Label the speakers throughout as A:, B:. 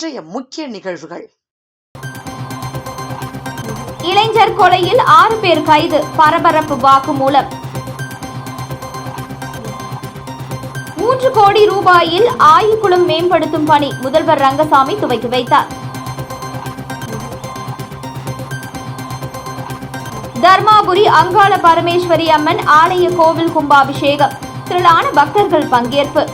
A: இன்றைய முக்கிய நிகழ்வுகள்.
B: இளைஞர் கொலையில் ஆறு பேர் கைது பரபரப்பு வாக்குமூலம். மூன்று கோடி ரூபாயில் ஆயுக்குளம் மேம்படுத்தும் பணி முதல்வர் ரங்கசாமி துவக்கி வைத்தார். தர்மாபுரி அங்காள பரமேஸ்வரி அம்மன் ஆலய கோவில் கும்பாபிஷேகம். திரளான பக்தர்கள் பங்கேற்பு.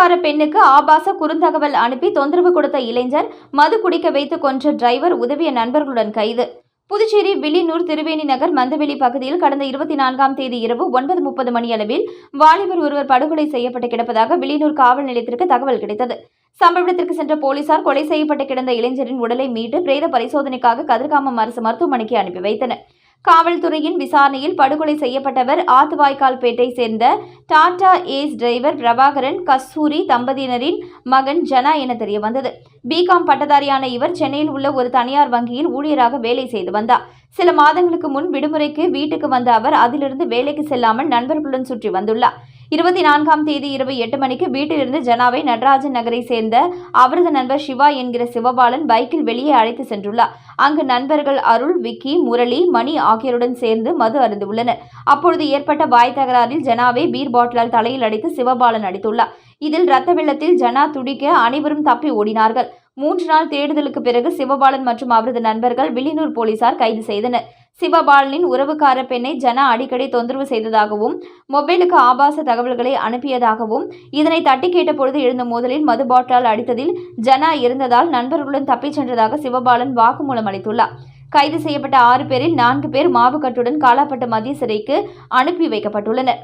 B: புதுச்சேரி பெண்ணுக்கு ஆபாச குறுந்தகவல் அனுப்பி தொந்தரவு கொடுத்த இளைஞர் மது குடிக்க வைத்து கொன்ற டிரைவர் உதவிய நண்பர்களுடன் கைது. புதுச்சேரி வில்லியனூர் திருவேணி நகர் மந்தவெளி பகுதியில் கடந்த இருபத்தி நான்காம் தேதி இரவு ஒன்பது முப்பது மணியளவில் வாலிபர் ஒருவர் படுகொலை செய்யப்பட்டு கிடப்பதாக வில்லியனூர் காவல் நிலையத்திற்கு தகவல் கிடைத்தது. சம்பவ இடத்திற்கு சென்ற போலீசார் கொலை செய்யப்பட்டு கிடந்த இளைஞரின் உடலை மீட்டு பிரேத பரிசோதனைக்காக கதிர்காமம் அரசு மருத்துவமனைக்கு அனுப்பி வைத்தனர். காவல்துறையின் விசாரணையில் படுகொலை செய்யப்பட்டவர் ஆத்துவாய்க்கால்பேட்டை சேர்ந்த டாடா ஏஸ் டிரைவர் பிரபாகரன் கஸ்தூரி தம்பதியினரின் மகன் ஜனா என தெரியவந்தது. பிகாம் பட்டதாரியான இவர் சென்னையில் உள்ள ஒரு தனியார் வங்கியில் ஊழியராக வேலை செய்து வந்தார். சில மாதங்களுக்கு முன் விடுமுறைக்கு வீட்டுக்கு வந்த அவர் அதிலிருந்து வேலைக்கு செல்லாமல் நண்பர்களுடன் சுற்றி வந்துள்ளார். இருபத்தி நான்காம் தேதி இரவு எட்டு மணிக்கு வீட்டிலிருந்து ஜனாவை நடராஜன் நகரை சேர்ந்த அவரது நண்பர் சிவா என்கிற சிவபாலன் பைக்கில் வெளியே அழைத்து சென்றுள்ளார். அங்கு நண்பர்கள் அருள் விக்கி முரளி மணி ஆகியோருடன் சேர்ந்து மது அருந்துள்ளனர். அப்பொழுது ஏற்பட்ட வாய் தகராறில் ஜனாவை பீர் பாட்டிலால் தலையில் அடித்து சிவபாலன் அடித்துள்ளார். இதில் ரத்த வெள்ளத்தில் ஜனா துடிக்க அனைவரும் தப்பி ஓடினார்கள். மூன்று நாள் தேடுதலுக்கு பிறகு சிவபாலன் மற்றும் அவரது நண்பர்கள் வில்லியனூர் போலீசார் கைது செய்தனர். சிவபாலனின் உறவுக்கார பெண்ணை ஜனா அடிக்கடி தொந்தரவு செய்ததாகவும் மொபைலுக்கு ஆபாச தகவல்களை அனுப்பியதாகவும் இதனை தட்டி கேட்டபொழுது எழுந்த மோதலில் மது பாட்டால் அடித்ததில் ஜனா இருந்ததால் நண்பர்களுடன் தப்பிச் சென்றதாக சிவபாலன் வாக்குமூலம் அளித்துள்ளார். கைது செய்யப்பட்ட ஆறு பேரில் நான்கு பேர் மாவுக்கட்டுடன் காலாப்பட்டு மத்திய சிறைக்கு அனுப்பி வைக்கப்பட்டுள்ளனர்.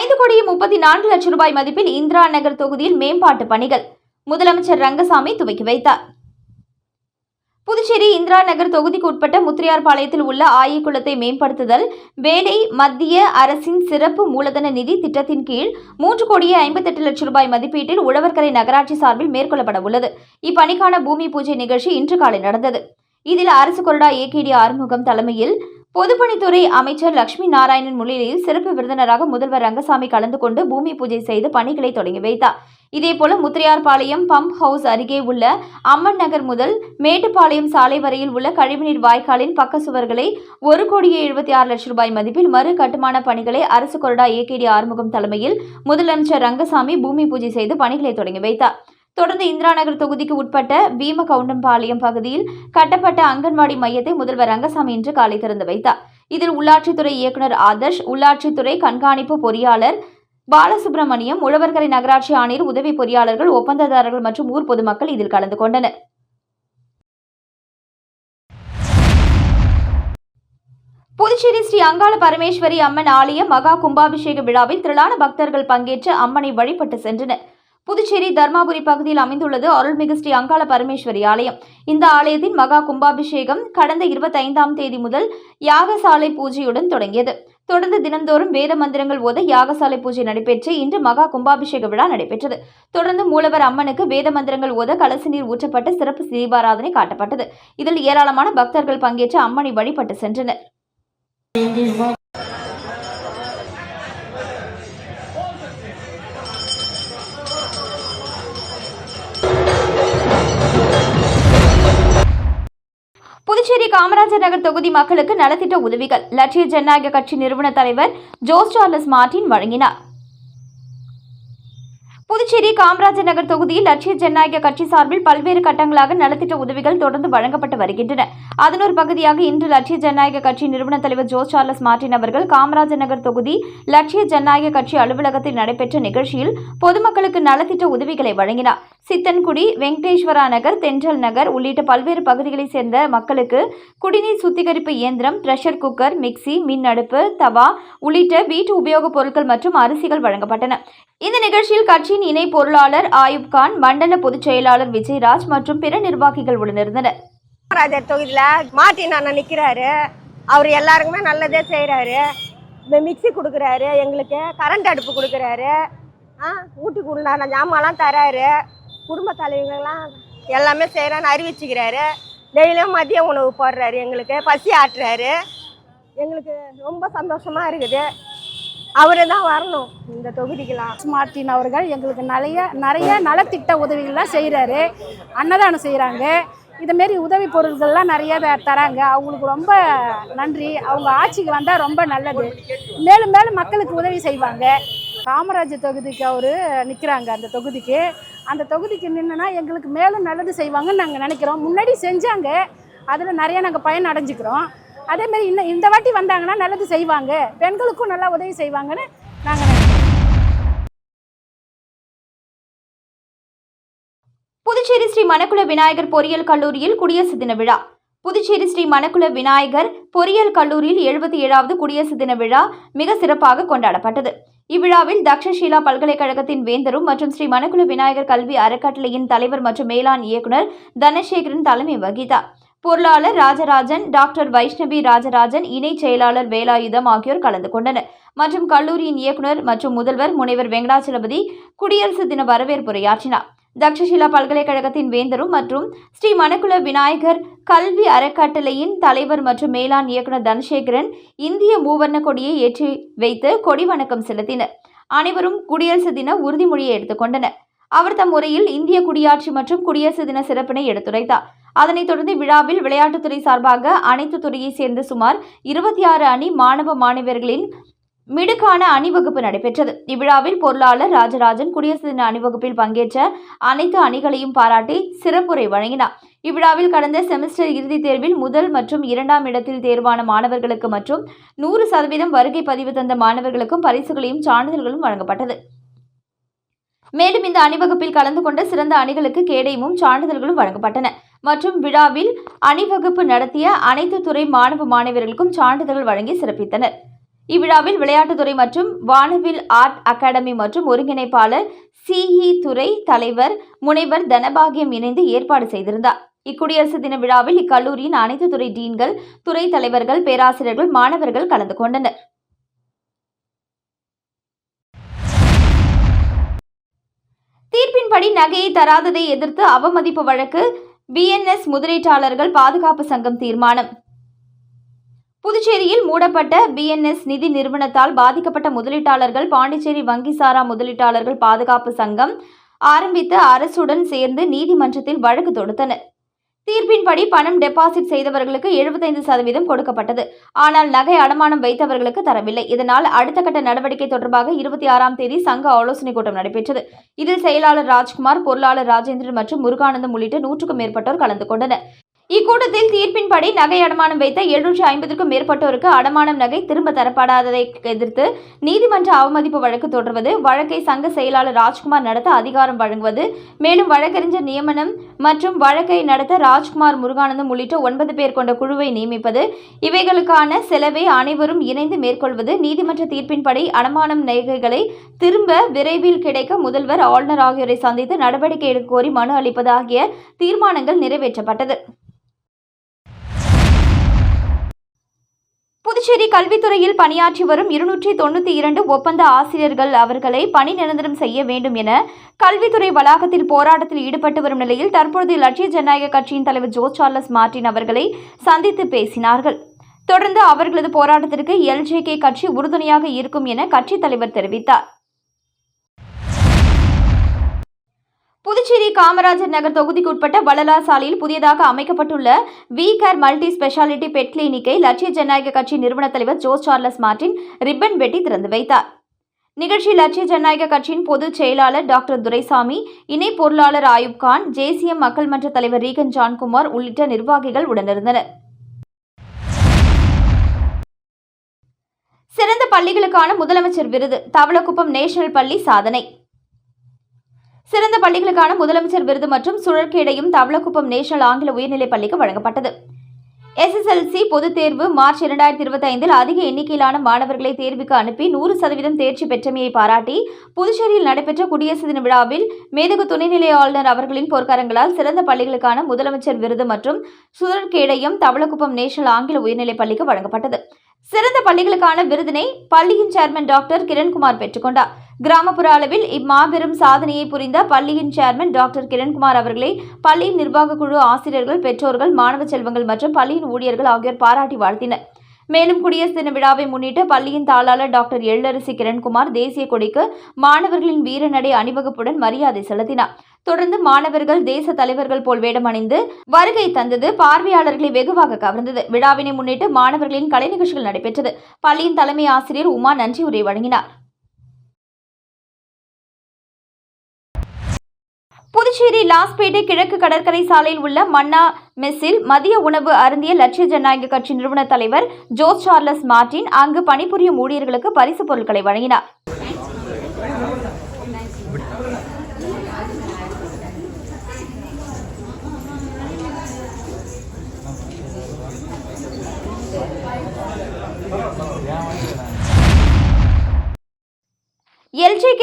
B: ஐந்து கோடியே முப்பத்தி நான்கு லட்சம் ரூபாய் மதிப்பில் இந்திரா நகர் தொகுதியில் மேம்பாட்டு பணிகள். முதலமைச்சர் ரங்கசாமி துவக்கி வைத்தார். புதுச்சேரி இந்திரா நகர் தொகுதிக்கு உட்பட்ட முத்திரையார்பாளையத்தில் உள்ள ஆயக்குளத்தை மேம்படுத்துதல் வேலை மத்திய அரசின் சிறப்பு மூலதன நிதி திட்டத்தின் கீழ் மூன்று கோடியே ஐம்பத்தெட்டு லட்சம் ரூபாய் மதிப்பீட்டில் உழவர்கரை நகராட்சி சார்பில் மேற்கொள்ளப்பட உள்ளது இப்பணிக்கான பூமி பூஜை நிகழ்ச்சி இன்று காலை நடந்தது. இதில் அரசு கொறடா ஏகேடி ஆறுமுகம் தலைமையில் பொதுப்பணித்துறை அமைச்சர் லட்சுமி நாராயணன் முன்னிலையில் சிறப்பு விருந்தினராக முதல்வர் ரங்கசாமி கலந்து கொண்டு பூமி பூஜை செய்து பணிகளை தொடங்கி வைத்தார். இதேபோல முத்திரையார்பாளையம் பம்ப் ஹவுஸ் அருகே உள்ள அம்மன் நகர் முதல் மேட்டுப்பாளையம் சாலை வரையில் உள்ள கழிவுநீர் வாய்க்காலின் பக்க சுவர்களை ஒரு கோடியே எழுபத்தி ஆறு லட்சம் ரூபாய் மதிப்பில் மறு கட்டுமான பணிகளை அரசு கொறடா ஏகேடி ஆறுமுகம் தலைமையில் முதலமைச்சர் ரங்கசாமி பூமி பூஜை செய்து பணிகளை தொடங்கி வைத்தார். தொடர்ந்து இந்திரா நகர் தொகுதிக்கு உட்பட்ட வீம கவுண்டம்பாளையம் பகுதியில் கட்டப்பட்ட அங்கன்வாடி மையத்தை முதல்வர் ரங்கசாமி இன்று காலை திறந்து வைத்தார். இதில் உள்ளாட்சித்துறை இயக்குநர் ஆதர்ஷ் உள்ளாட்சித்துறை கண்காணிப்பு பொறியாளர் பாலசுப்ரமணியம் உழவர்கரை நகராட்சி ஆணையர் உதவி பொறியாளர்கள் ஒப்பந்ததாரர்கள் மற்றும் ஊர் பொதுமக்கள் இதில் கலந்து கொண்டனர். புதுச்சேரி ஸ்ரீ அங்காள பரமேஸ்வரி அம்மன் ஆலய மகா கும்பாபிஷேக விழாவில் திரளான பக்தர்கள் பங்கேற்று அம்மனை வழிபட்டு சென்றனர். புதுச்சேரி தர்மாபுரி பகுதியில் அமைந்துள்ளது அருள்மிகு ஸ்ரீ அங்காள பரமேஸ்வரி ஆலயம். இந்த ஆலயத்தின் மகா கும்பாபிஷேகம் கடந்த இருபத்தைந்தாம் தேதி முதல் யாகசாலை பூஜையுடன் தொடங்கியது. தொடர்ந்து தினந்தோறும் வேத மந்திரங்கள் ஓத யாகசாலை பூஜை நடைபெற்று இன்று மகா கும்பாபிஷேக விழா நடைபெற்றது. தொடர்ந்து மூலவர் அம்மனுக்கு வேத மந்திரங்கள் ஓத கலச நீர் ஊற்றப்பட்டு சிறப்பு தீபாராதனை காட்டப்பட்டது. இதில் ஏராளமான பக்தர்கள் பங்கேற்று அம்மனை வழிபட்டு சென்றனர். புதுச்சேரி காமராஜர் நகர் தொகுதி மக்களுக்கு நலத்திட்ட உதவிகள். லட்சிய ஜனநாயக கட்சி நிறுவன தலைவர் ஜோஸ் சார்லஸ் மார்டின் வழங்கினார். புதுச்சேரி காமராஜர் நகர் தொகுதியில் லட்சிய ஜனநாயக கட்சி சார்பில் பல்வேறு கட்டங்களாக நலத்திட்ட உதவிகள் தொடர்ந்து வழங்கப்பட்டு வருகின்றன. அதன் ஒரு பகுதியாக இன்று லட்சிய ஜனநாயக கட்சி நிறுவன தலைவர் ஜோ சார்லஸ் மார்டின் அவர்கள் காமராஜர் நகர் தொகுதி லட்சிய ஜனநாயக கட்சி அலுவலகத்தில் நடைபெற்ற நிகழ்ச்சியில் பொதுமக்களுக்கு நலத்திட்ட உதவிகளை வழங்கினார். சித்தன்குடி வெங்கடேஸ்வரா நகர் தென்றல் நகர் உள்ளிட்ட பல்வேறு பகுதிகளைச் சேர்ந்த மக்களுக்கு குடிநீர் சுத்திகரிப்பு இயந்திரம் பிரஷர் குக்கர் மிக்சி மின் அடுப்பு தவா உள்ளிட்ட வீட்டு உபயோகப் பொருட்கள் மற்றும் அரிசிகள் வழங்கப்பட்டன. இந்த நிகழ்ச்சியில் கட்சியின் இணை பொருளாளர் ஆயுப் கான் மண்டல பொதுச் செயலாளர் விஜயராஜ் மற்றும் பிற நிர்வாகிகள் உடனிருந்தனர்.
C: காமராஜர் தொகுதியில் மார்ட்டின் அண்ணன் நிற்கிறாரு அவர் எல்லாருக்குமே நல்லதே செய்கிறாரு இந்த மிக்ஸி கொடுக்குறாரு. எங்களுக்கு கரண்ட் அடுப்பு கொடுக்குறாரு. ஆ வீட்டுக்கு உண்டான ஜாமான்லாம் தராரு. குடும்ப தலைவர்கள்லாம் எல்லாமே செய்கிறான்னு அறிவிச்சுக்கிறாரு. டெய்லியும் மதிய உணவு போடுறாரு எங்களுக்கு. பசி ஆட்டுறாரு. எங்களுக்கு ரொம்ப சந்தோஷமாக இருக்குது. அவரு தான் வரணும். இந்த தொகுதிக்கெல்லாம்
A: மார்ட்டின் அவர்கள் எங்களுக்கு நிறைய நிறைய நலத்திட்ட உதவிகள்லாம் செய்கிறாரு அன்னதானம் செய்கிறாங்க இதுமாரி உதவி பொருட்கள்லாம் நிறைய தராங்க. அவங்களுக்கு ரொம்ப நன்றி. அவங்க ஆட்சிக்கு வந்தால் ரொம்ப நல்லது. மேலும் மேலும் மக்களுக்கு உதவி செய்வாங்க. காமராஜ் தொகுதிக்கு அவர் நிற்கிறாங்க அந்த தொகுதிக்கு. அந்த தொகுதிக்கு நின்றுனா எங்களுக்கு மேலும் நல்லது செய்வாங்கன்னு நாங்கள் நினைக்கிறோம். முன்னாடி செஞ்சாங்க. அதில் நிறைய நாங்கள் பயன் அடைஞ்சிக்கிறோம். அதேமாரி இன்னும் இந்த வாட்டி வந்தாங்கன்னா நல்லது செய்வாங்க. பெண்களுக்கும் நல்லா உதவி செய்வாங்கன்னு நாங்கள்
B: புதுச்சேரி ஸ்ரீ மணக்குள விநாயகர் பொறியியல் கல்லூரியில் குடியரசு தின விழா. புதுச்சேரி ஸ்ரீ மணக்குள விநாயகர் பொறியியல் கல்லூரியில் எழுபத்தி ஏழாவது குடியரசு தின விழா மிக சிறப்பாக கொண்டாடப்பட்டது. இவ்விழாவில் தக்ஷஷீலா பல்கலைக்கழகத்தின் வேந்தரும் மற்றும் ஸ்ரீ மணக்குள விநாயகர் கல்வி அறக்கட்டளையின் தலைவர் மற்றும் மேலாண் இயக்குனர் தனசேகரன் தலைமை வகித்தார். பொருளாளர் ராஜராஜன் டாக்டர் வைஷ்ணவி ராஜராஜன் இணைச் செயலாளர் வேலாயுதம் ஆகியோர் கலந்து கொண்டனர். மற்றும் கல்லூரியின் இயக்குனர் மற்றும் முதல்வர் முனைவர் வெங்கடாச்சலபதி குடியரசு தின வரவேற்புரையாற்றினார். தக்ஷஷிலா பல்கலைக்கழகத்தின் வேந்தரும் மற்றும் ஸ்ரீ மணக்குள விநாயகர் கல்வி அறக்கட்டளையின் தலைவர் மற்றும் மேலாண் இயக்குனர் தனசேகரன் இந்திய மூவர்ண கொடியை ஏற்றி வைத்து கொடி வணக்கம் செலுத்தினர். அனைவரும் குடியரசு தின உறுதிமொழியை எடுத்துக்கொண்டனர் அவர் தம் உரையில் இந்திய குடியாட்சி மற்றும் குடியரசு தின சிறப்பினை எடுத்துரைத்தார். அதனைத் தொடர்ந்து விழாவில் விளையாட்டுத்துறை சார்பாக அனைத்து துறையைச் சேர்ந்த சுமார் இருபத்தி ஆறு அணி மாணவ மாணவியர்களின் மிடுக்கான அணிவகுப்பு நடைபெற்றது. இவ்விழாவில் பொருளாளர் ராஜராஜன் குடியரசு தின அணிவகுப்பில் பங்கேற்ற அனைத்து அணிகளையும் பாராட்டி சிறப்புரை வழங்கினார். இவ்விழாவில் கடந்த செமஸ்டர் இறுதித் தேர்வில் முதல் மற்றும் இரண்டாம் இடத்தில் தேர்வான மாணவர்களுக்கு மற்றும் நூறு சதவீதம் வருகை பதிவு தந்த மாணவர்களுக்கும் பரிசுகளையும் சான்றிதழ்களும் வழங்கப்பட்டது. மேலும் இந்த அணிவகுப்பில் கலந்து கொண்ட சிறந்த அணிகளுக்கு கேடயமும் சான்றிதழ்களும் வழங்கப்பட்டன. மற்றும் விழாவில் அணிவகுப்பு நடத்திய அனைத்து துறை மாணவ மாணவியர்களுக்கும் சான்றிதழ்கள் வழங்கி சிறப்பித்தனர். இவ்விழாவில் விளையாட்டுத்துறை மற்றும் வானவில் ஆர்ட் அகாடமி மற்றும் ஒருங்கிணைப்பாளர் சிஇ துறை தலைவர் முனைவர் தனபாகியம் இணைந்து ஏற்பாடு செய்திருந்தார். இக்குடியரசு தின விழாவில் இக்கல்லூரியின் அனைத்து துறை டீன்கள் துறை தலைவர்கள் பேராசிரியர்கள் மாணவர்கள் கலந்து கொண்டனர். தீர்ப்பின்படி நகையை தராததை எதிர்த்து அவமதிப்பு வழக்கு பிஎன்எஸ் முதலீட்டாளர்கள் பாதுகாப்பு சங்கம் தீர்மானம். புதுச்சேரியில் மூடப்பட்ட பிஎன்எஸ் நிதி நிறுவனத்தால் பாதிக்கப்பட்ட முதலீட்டாளர்கள் பாண்டிச்சேரி வங்கி சாரா முதலீட்டாளர்கள் பாதுகாப்பு சங்கம் ஆரம்பித்து அரசுடன் சேர்ந்து நீதிமன்றத்தில் வழக்கு தொடுத்தனர். தீர்ப்பின்படி பணம் டெபாசிட் செய்தவர்களுக்கு எழுபத்தைந்து சதவீதம் கொடுக்கப்பட்டது. ஆனால் நகை அடமானம் வைத்தவர்களுக்கு தரவில்லை. இதனால் அடுத்த கட்ட நடவடிக்கை தொடர்பாக இருபத்தி ஆறாம் தேதி சங்க ஆலோசனைக் கூட்டம் நடைபெற்றது. இதில் செயலாளர் ராஜ்குமார் பொருளாளர் ராஜேந்திரன் மற்றும் முருகானந்தம் உள்ளிட்ட நூற்றுக்கும் மேற்பட்டோர் கலந்து கொண்டனர். இக்கூட்டத்தில் தீர்ப்பின்படி நகை அடமானம் வைத்த எழுநூற்றி ஐம்பதுக்கும் மேற்பட்டோருக்கு அடமானம் நகை திரும்ப தரப்படாததை எதிர்த்து நீதிமன்ற அவமதிப்பு வழக்கு தொடர்வது வழக்கை சங்க செயலாளர் ராஜ்குமார் நடத்த அதிகாரம் வழங்குவது மேலும் வழக்கறிஞர் நியமனம் மற்றும் வழக்கை நடத்த ராஜ்குமார் முருகானந்தம் உள்ளிட்ட ஒன்பது பேர் கொண்ட குழுவை நியமிப்பது இவைகளுக்கான செலவை அனைவரும் இணைந்து மேற்கொள்வது நீதிமன்ற தீர்ப்பின்படி அடமானம் நகைகளை திரும்ப விரைவில் கிடைக்க முதல்வர் ஆளுநர் ஆகியோரை சந்தித்து நடவடிக்கை எடுக்க கோரி மனு அளிப்பது ஆகிய தீர்மானங்கள் நிறைவேற்றப்பட்டது. புதுச்சேரி கல்வித்துறையில் பணியாற்றி வரும் இருநூற்றி தொண்ணூற்றி இரண்டு ஒப்பந்த ஆசிரியர்கள் அவர்களை பணி நிரந்தரம் செய்ய வேண்டும் என கல்வித்துறை வளாகத்தில் போராட்டத்தில் ஈடுபட்டு வரும் நிலையில் தற்பொழுது லட்சிய ஜனநாயக கட்சியின் தலைவர் ஜோ சார்லஸ் மார்டின் அவர்களை சந்தித்து பேசினார்கள். தொடர்ந்து அவர்களது போராட்டத்திற்கு எல்ஜேகே கட்சி உறுதுணையாக இருக்கும் என கட்சித் தலைவர் தெரிவித்தார். புதுச்சேரி காமராஜர் நகர் தொகுதிக்குட்பட்ட உட்பட்ட சாலையில் புதியதாக அமைக்கப்பட்டுள்ள we care multi speciality bed கிளினிக்கை லட்சிய ஜனநாயக கட்சி நிறுவன தலைவர் ஜோஸ் சார்லஸ் மார்டின் ரிப்பன் வெட்டி திறந்து வைத்தார். நிகழ்ச்சியில் லட்சிய ஜனநாயக கட்சியின் பொதுச் செயலாளர் டாக்டர் துரைசாமி இணை பொருளாளர் ஆயுப் கான் ஜேசிஎம் மக்கள் மன்ற தலைவர் ரீகன் ஜான்குமார் உள்ளிட்ட நிர்வாகிகள் உடனிருந்தனர். சிறந்த பள்ளிகளுக்கான முதலமைச்சர் விருது தவளக்குப்பம் நேஷனல் பள்ளி சாதனை. சிறந்த பள்ளிகளுக்கான முதலமைச்சர் விருது மற்றும் சுழற்கேடையும் தவளக்குப்பம் நேஷனல் ஆங்கில உயர்நிலைப் பள்ளிக்கு வழங்கப்பட்டது. எஸ்எஸ்எல்சி பொதுத் தேர்வு மார்ச் இரண்டாயிரத்தி இருபத்தி ஐந்தில் அதிக எண்ணிக்கையிலான மாணவர்களை தேர்வுக்கு அனுப்பி நூறு சதவீதம் தேர்ச்சி பெற்றமையை பாராட்டி புதுச்சேரியில் நடைபெற்ற குடியரசு தின விழாவில் மேதகு துணைநிலை ஆளுநர் அவர்களின் பொற்கரங்களால் சிறந்த பள்ளிகளுக்கான முதலமைச்சர் விருது மற்றும் சுழற்கேடையும் தவளக்குப்பம் நேஷனல் ஆங்கில உயர்நிலைப் பள்ளிக்கு வழங்கப்பட்டது. சிறந்த பள்ளிகளுக்கான விருதினை பள்ளியின் சேர்மன் டாக்டர் கிரண்குமார் பெற்றுக்கொண்டார். கிராமப்புற அளவில் இம்மாபெரும் சாதனையை புரிந்த பள்ளியின் சேர்மன் டாக்டர் கிரண்குமார் அவர்களை பள்ளியின் நிர்வாக குழு ஆசிரியர்கள் பெற்றோர்கள் மாணவ செல்வங்கள் மற்றும் பள்ளியின் ஊழியர்கள் ஆகியோர் பாராட்டி வாழ்த்தினர். மேலும் குடியரசு தின விழாவை முன்னிட்டு பள்ளியின் தாளாளர் டாக்டர் எள்ளரசி கிரண்குமார் தேசிய கொடிக்கு மாணவர்களின் வீரநடை அணிவகுப்புடன் மரியாதை செலுத்தினார். தொடர்ந்து மாணவர்கள் தேச தலைவர்கள் போல் வேடமணிந்து வருகை தந்தது பார்வையாளர்களை வெகுவாக கவர்ந்தது. விழாவினை முன்னிட்டு மாணவர்களின் கலை நிகழ்ச்சிகள் நடைபெற்றது. பள்ளியின் தலைமை ஆசிரியர் உமா நன்றி உரை வழங்கினார். புதுச்சேரி லாஸ்பேட்டை கிழக்கு கடற்கரை சாலையில் உள்ள மன்னா மெஸ்ஸில் மதிய உணவு அருந்திய லட்சிய ஜனநாயக கட்சி நிறுவன தலைவர் ஜோஸ் சார்லஸ் மார்டின் அங்கு பணிபுரியும் ஊழியர்களுக்கு பரிசு பொருட்களை வழங்கினார்.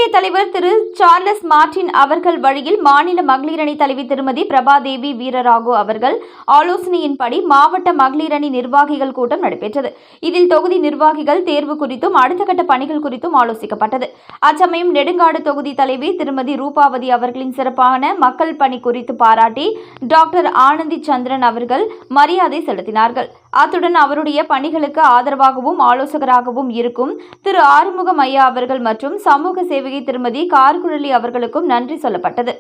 B: எல்ஜேகே தலைவர் திரு சார்லஸ் மார்டின் அவர்கள் வழியில் மாநில மகளிர் அணி தலைவி திருமதி பிரபாதேவி வீரராகு அவர்கள் ஆலோசனையின்படி மாவட்ட மகளிர் அணி நிர்வாகிகள் கூட்டம் நடைபெற்றது. இதில் தொகுதி நிர்வாகிகள் தேர்வு குறித்தும் அடுத்த கட்ட பணிகள் குறித்தும் ஆலோசிக்கப்பட்டது. அச்சமயம் நெடுங்காடு தொகுதி தலைவி திருமதி ரூபாவதி அவர்களின் சிறப்பான மக்கள் பணி குறித்து பாராட்டி டாக்டர் ஆனந்தி சந்திரன் அவர்கள் மரியாதை செலுத்தினார்கள். அத்துடன் அவருடைய பணிகளுக்கு ஆதரவாகவும் ஆலோசகராகவும் இருக்கும் திரு ஆறுமுகம் ஐயா அவர்கள் மற்றும் சமூக சேவகி திருமதி கார்குழலி அவர்களுக்கும் நன்றி சொல்லப்பட்டது.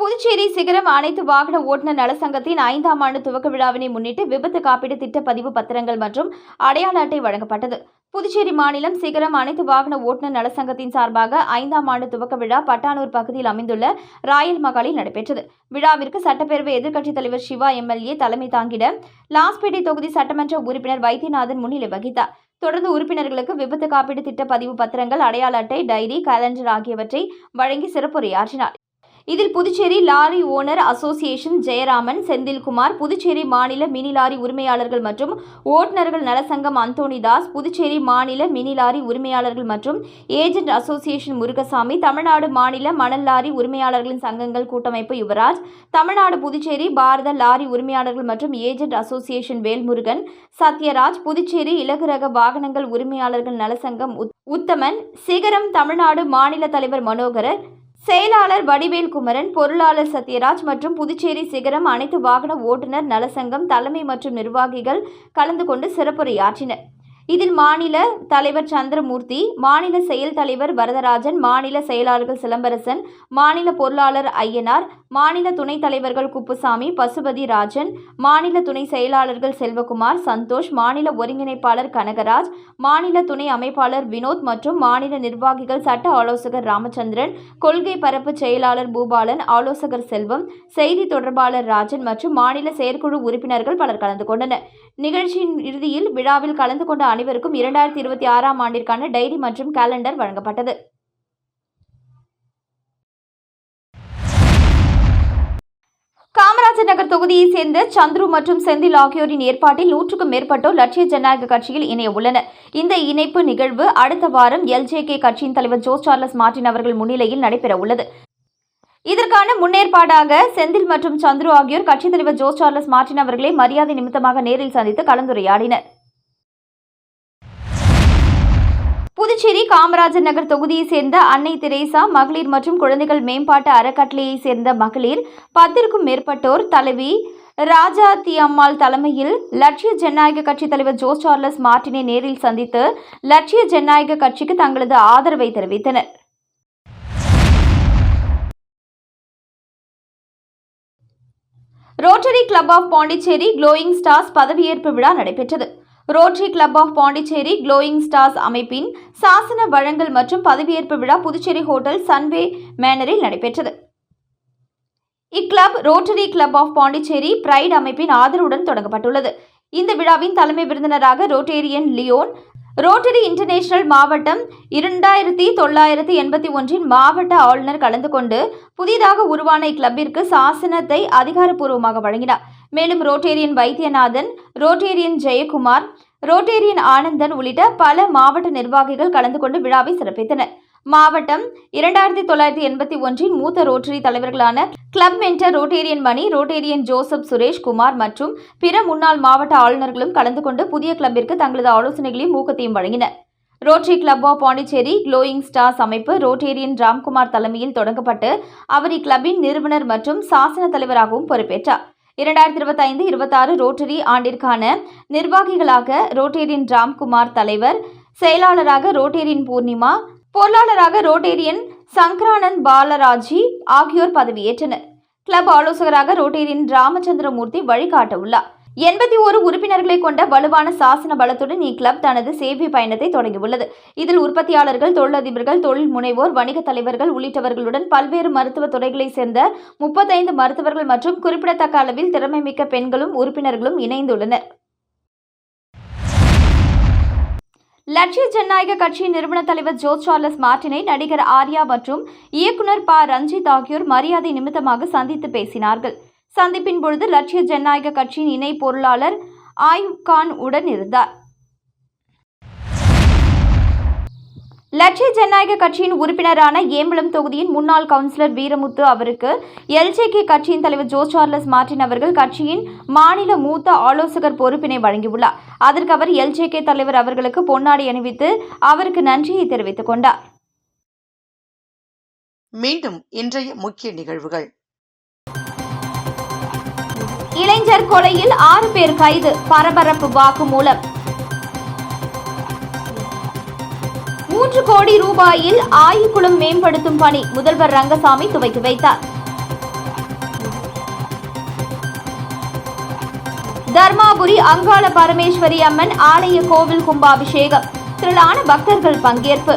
B: புதுச்சேரி சிகரம் அனைத்து வாகன ஓட்டுநர் நலசங்கத்தின் ஐந்தாம் ஆண்டு துவக்க விழாவினை முன்னிட்டு விபத்து காப்பீடு திட்ட பதிவு பத்திரங்கள் மற்றும் அடையாள அட்டை வழங்கப்பட்டது. புதுச்சேரி மாநிலம் சிகரம் அனைத்து வாகன ஓட்டுநர் நலசங்கத்தின் சார்பாக ஐந்தாம் ஆண்டு துவக்க விழா பட்டானூர் பகுதியில் அமைந்துள்ள ராயல் மகாலில் நடைபெற்றது. விழாவிற்கு சட்டப்பேரவை எதிர்க்கட்சித் தலைவர் சிவா எம்எல்ஏ தலைமை தாங்கிட லாஸ்பேட்டை தொகுதி சட்டமன்ற உறுப்பினர் வைத்தியநாதன் முன்னிலை வகித்தார். தொடர்ந்து உறுப்பினர்களுக்கு விபத்து காப்பீடு திட்ட பதிவு பத்திரங்கள் அடையாள அட்டை டைரி கேலண்டர் ஆகியவற்றை வழங்கி சிறப்புரையாற்றினார். இதில் Puducherry lorry owner association Jayaraman Senthilkumar Puducherry மாநில மினி லாரி உரிமையாளர்கள் மற்றும் ஓட்டுநர்கள் நலசங்கம் அந்தோணிதாஸ் புதுச்சேரி மாநில மினி லாரி உரிமையாளர்கள் மற்றும் ஏஜென்ட் அசோசியேஷன் முருகசாமி தமிழ்நாடு மாநில மணல் லாரி உரிமையாளர்களின் சங்கங்கள் கூட்டமைப்பு யுவராஜ் தமிழ்நாடு புதுச்சேரி பாரத லாரி உரிமையாளர்கள் மற்றும் ஏஜென்ட் அசோசியேஷன் வேல்முருகன் சத்யராஜ் புதுச்சேரி இலகு ரக வாகனங்கள் உரிமையாளர்கள் நலசங்கம் உத்- உத்தமன் சிகரம் தமிழ்நாடு மாநில தலைவர் மனோகரர் செயலாளர் வடிவேல் குமரன் பொருளாளர் சத்யராஜ் மற்றும் புதுச்சேரி சிகரம் அனைத்து வாகன ஓட்டுநர் நலசங்கம் தலைமை மற்றும் நிர்வாகிகள் கலந்து கொண்டு சிறப்புரையாற்றினர். இதில் மாநில தலைவர் சந்திரமூர்த்தி மாநில செயல் தலைவர் வரதராஜன் மாநில செயலாளர்கள் சிலம்பரசன் மாநில பொருளாளர் ஐயனார் மாநில துணைத் தலைவர்கள் குப்புசாமி பசுபதி ராஜன் மாநில துணை செயலாளர்கள் செல்வகுமார் சந்தோஷ் மாநில ஒருங்கிணைப்பாளர் கனகராஜ் மாநில துணை அமைப்பாளர் வினோத் மற்றும் மாநில நிர்வாகிகள் சட்ட ஆலோசகர் ராமச்சந்திரன் கொள்கை பரப்பு செயலாளர் பூபாலன் ஆலோசகர் செல்வம் செய்தி தொடர்பாளர் ராஜன் மற்றும் மாநில செயற்குழு உறுப்பினர்கள் பலர் கலந்து கொண்டனர். நிகழ்ச்சியின் இறுதியில் விழாவில் கலந்து கொண்ட அனைவருக்கும் இரண்டாயிரத்தி இருபத்தி ஆறாம் ஆண்டிற்கான டைரி மற்றும் காலண்டர் வழங்கப்பட்டது. காமராஜர் நகர் தொகுதியைச் சேர்ந்த சந்துரு மற்றும் செந்தில் ஆகியோரின் ஏற்பாட்டில் நூற்றுக்கும் மேற்பட்டோர் லட்சிய ஜனநாயக கட்சியில் இணைய உள்ளனர். இந்த இணைப்பு நிகழ்வு அடுத்த வாரம் எல்ஜேகே கட்சியின் தலைவர் ஜோஸ் சார்லஸ் மார்டின் அவர்கள் முன்னிலையில் நடைபெற உள்ளது. இதற்கான முன்னேற்பாடாக செந்தில் மற்றும் சந்துரு ஆகியோர் கட்சித் தலைவர் ஜோஸ் சார்லஸ் மார்டின் அவர்களை மரியாதை நிமித்தமாக நேரில் சந்தித்து கலந்துரையாடினர். புதுச்சேரி காமராஜர் நகர் தொகுதியைச் சேர்ந்த அன்னை தெரேசா மகளிர் மற்றும் குழந்தைகள் மேம்பாட்டு அறக்கட்டளையைச் சேர்ந்த மகளிர் பத்திற்கும் மேற்பட்டோர் தலைவி ராஜா தியம்மாள் தலைமையில் லட்சிய ஜனநாயக கட்சித் தலைவர் ஜோஸ் சார்லஸ் மார்டினை நேரில் சந்தித்து லட்சிய ஜனநாயக கட்சிக்கு தங்களது ஆதரவை தெரிவித்தனர். Rotary club of Pondicherry glowing stars பதவியேற்பு விழா நடைபெற்றது. Rotary club of Pondicherry glowing stars அமைப்பின் சாசன வழங்கல் மற்றும் பதவியேற்பு விழா புதுச்சேரி ஹோட்டல் சன்வே மேனரில் நடைபெற்றது. இக்கிளப் rotary club of Pondicherry pride அமைப்பின் ஆதரவுடன் தொடங்கப்பட்டுள்ளது. இந்த விழாவின் தலைமை விருந்தினராக ரோட்டேரியன் லியோன் ரோட்டரி இன்டர்நேஷனல் மாவட்டம் இரண்டாயிரத்தி தொள்ளாயிரத்தி எண்பத்தி ஒன்றின் மாவட்ட ஆளுநர் கலந்து கொண்டு புதிதாக உருவான இக்கிளப்பிற்கு சாசனத்தை அதிகாரப்பூர்வமாக வழங்கினார். மேலும் rotarian Vaidyanathan rotarian Jayakumar rotarian Anandan உள்ளிட்ட பல மாவட்ட நிர்வாகிகள் கலந்து கொண்டு விழாவை சிறப்பித்தனர். மாவட்டம் இரண்டாயிரத்தி தொள்ளாயிரத்தி எண்பத்தி ஒன்றின் மூத்த ரோட்டரி தலைவர்களான club mentor rotarian Mani rotarian Joseph Suresh Kumar மற்றும் பிற முன்னாள் மாவட்ட ஆளுநர்களும் கலந்து கொண்டு புதிய கிளப்பிற்கு தங்களது ஆலோசனைகளையும் ஊக்கத்தையும் வழங்கினர். Rotary club of Pondicherry glowing stars அமைப்பு ரோட்டேரியன் ராம்குமார் தலைமையில் தொடங்கப்பட்டு அவர் இக்கிளப்பின் நிறுவனர் மற்றும் சாசன தலைவராகவும் பொறுப்பேற்றார். இரண்டாயிரத்தி இருபத்தைந்து இருபத்தாறு ரோட்டரி ஆண்டிற்கான நிர்வாகிகளாக ரோட்டேரியன் ராம்குமார் தலைவர் செயலாளராக ரோட்டேரியன் பூர்ணிமா பொருளாளராக ரோட்டேரியன் சங்கரானந்த் பாலராஜி ஆகியோர் பதவியேற்றனர். கிளப் ஆலோசகராக ரோட்டேரியன் ராமச்சந்திரமூர்த்தி வழிகாட்ட உள்ளார் எண்பத்தி ஒரு உறுப்பினர்களை கொண்ட வலுவான சாசன பலத்துடன் இக்கிளப் தனது சேவை பயணத்தை தொடங்கியுள்ளது. இதில் உற்பத்தியாளர்கள் தொழிலதிபர்கள் தொழில் முனைவோர் வணிகத் தலைவர்கள் உள்ளிட்டவர்களுடன் பல்வேறு மருத்துவ துறைகளைச் சேர்ந்த முப்பத்தைந்து மருத்துவர்கள் மற்றும் குறிப்பிடத்தக்க அளவில் திறமைமிக்க பெண்களும் உறுப்பினர்களும் இணைந்துள்ளனர். லட்சிய ஜனநாயக கட்சியின் நிறுவன தலைவர் ஜோ சார்லஸ் மார்டினை நடிகர் ஆர்யா மற்றும் இயக்குனர் ப. ரஞ்சித் ஆகியோர் மரியாதை நிமித்தமாக சந்தித்து பேசினார்கள். சந்திப்பின் பொழுது லட்சிய ஜனநாயக கட்சியின் இணை பொருளாளர் ஆயுப் கான் உடன் இருந்தார். லட்சிய ஜனநாயக கட்சியின் உறுப்பினரான ஏம்பலம் தொகுதியின் முன்னாள் கவுன்சிலர் வீரமுத்து அவருக்கு எல்ஜேகே கட்சியின் தலைவர் ஜோ சார்லஸ் மார்டின் அவர்கள் கட்சியின் மாநில மூத்த ஆலோசகர் பொறுப்பினை வழங்கியுள்ளார். அதற்கு அவர் எல்ஜேகே தலைவர் அவர்களுக்கு பொன்னாடை அணிவித்து அவருக்கு நன்றியை தெரிவித்துக் கொண்டார்.
D: மீண்டும் இன்றைய முக்கிய நிகழ்வுகள்.
B: இளைஞர் கொலையில் ஆறு பேர் கைது. பரபரப்பு வாக்குமூலம். மூன்று கோடி ரூபாயில் ஆயுக்குளம் மேம்படுத்தும் பணி முதல்வர் ரங்கசாமி துவக்கி வைத்தார். தர்மாபுரி அங்காள பரமேஸ்வரி அம்மன் ஆலய கோவில் கும்பாபிஷேகம். திரளான பக்தர்கள் பங்கேற்பு.